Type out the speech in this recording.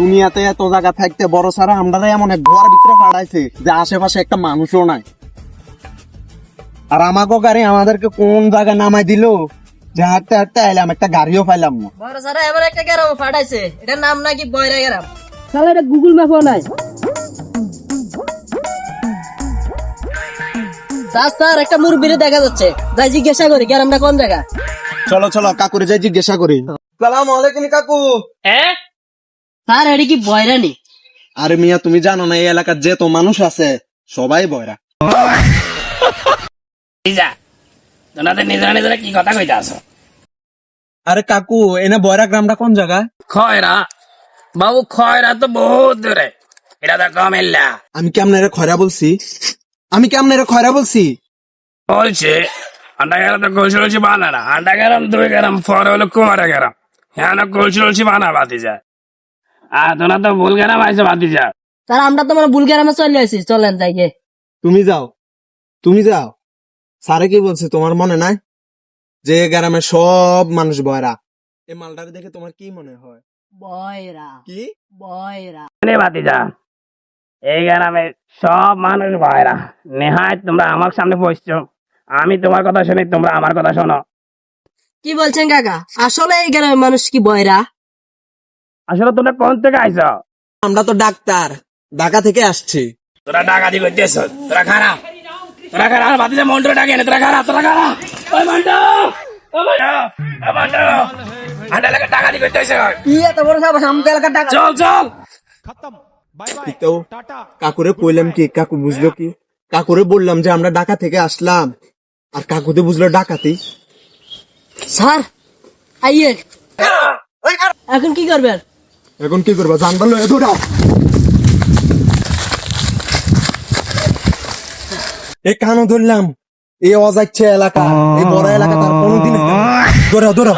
দুনিয়াতে এত জায়গা থাকতে বড় সারা আমরা এমন এক ঘর ভিতরে পাঠাইছে যে আশেপাশে একটা মানুষও নাই। আর আমাকে গাড়ি আমাদেরকে কোন জায়গা নামাই দিল? যে হাঁটতে হাঁটতে আইলাম একটা গাড়িও পাইলাম না। বড় সারা এবার একটা গ্রাম পাঠাইছে। এটার নাম নাকি বয়রা গ্রাম। তাহলে এটা গুগল ম্যাপও নাই। স্যার স্যার একটা মুরব্বিরে দেখা যাচ্ছে। যাই জিজ্ঞাসা করি গ্রামটা কোন জায়গা? চলো চলো কাকুরে যাই জিজ্ঞাসা করি। সালাম আলাইকুম কাকু। স্যার এটি কি বয়রানি আরে মিয়া তুমি জানো না এই এলাকার যে তো মানুষ আছে সবাই বয়রা। যা তোনাদের নিজেরা নিজেরা কি কথা কইতে আসো আরে কাকু এনে বয়রা গ্রামটা কোন জায়গায় খয়রা। বাবু খয়রা তো বহুত দূরে। এটা তো কমেল্লা। আমি কেমন আপনারে খয়রা বলছি? আমি কি আপনারে খয়রা বলছি? বলছে আন্ডা গেরাম তো কৌশলছি বানা না আন্ডা গেরাম দুই গেরাম পরে হলো কুমারা গেরাম হ্যাঁ না কৌশলছি বানা বাতি যায় আর তোনা তো ভুল গেরাম আইসে স্যার আমরা তো মানে ভুল গ্রামে চলে আসি চলেন যাই গে তুমি যাও তুমি যাও। স্যারে কি বলছে তোমার মনে নাই? যে এই গ্রামে সব মানুষ বয়রা। এই মালটাকে দেখে তোমার কি মনে হয়? বয়রা। কি? বয়রা। নে বাতি যা এই গ্রামে সব মানুষ ভাইরা নেহায় তোমরা আমার সামনে বসছো। আমি তোমার কথা শুনি তোমরা আমার কথা শোনো। কি বলছেন কাকা? আসলে এই গ্রামের মানুষ কি বয়রা? আসলে তোমরা কোন থেকে আইছো? আমরা তো ডাক্তার। ঢাকা থেকে আসছি। তোরা ডাকাতি করতেছ তোরা খারাপ। তোরা খারাপ মন্টু ডাকে না তোরা খারাপ তোরা খারাপ। ওই তো। কাকুরে কইলাম কি কাকু বুঝলো কি? কাকুরে বললাম যে আমরা ঢাকা থেকে আসলাম। আর কাকুতে বুঝলো ডাকাতি। স্যার আইয়ে। এখন কি করবেন? এখন কি করব? জানবার লয়ে ধরা এ কানো ধরলাম এ অজাচ্ছে এলাকা এই বড় এলাকা তার কোনোদিন ধরা দৌড়াও।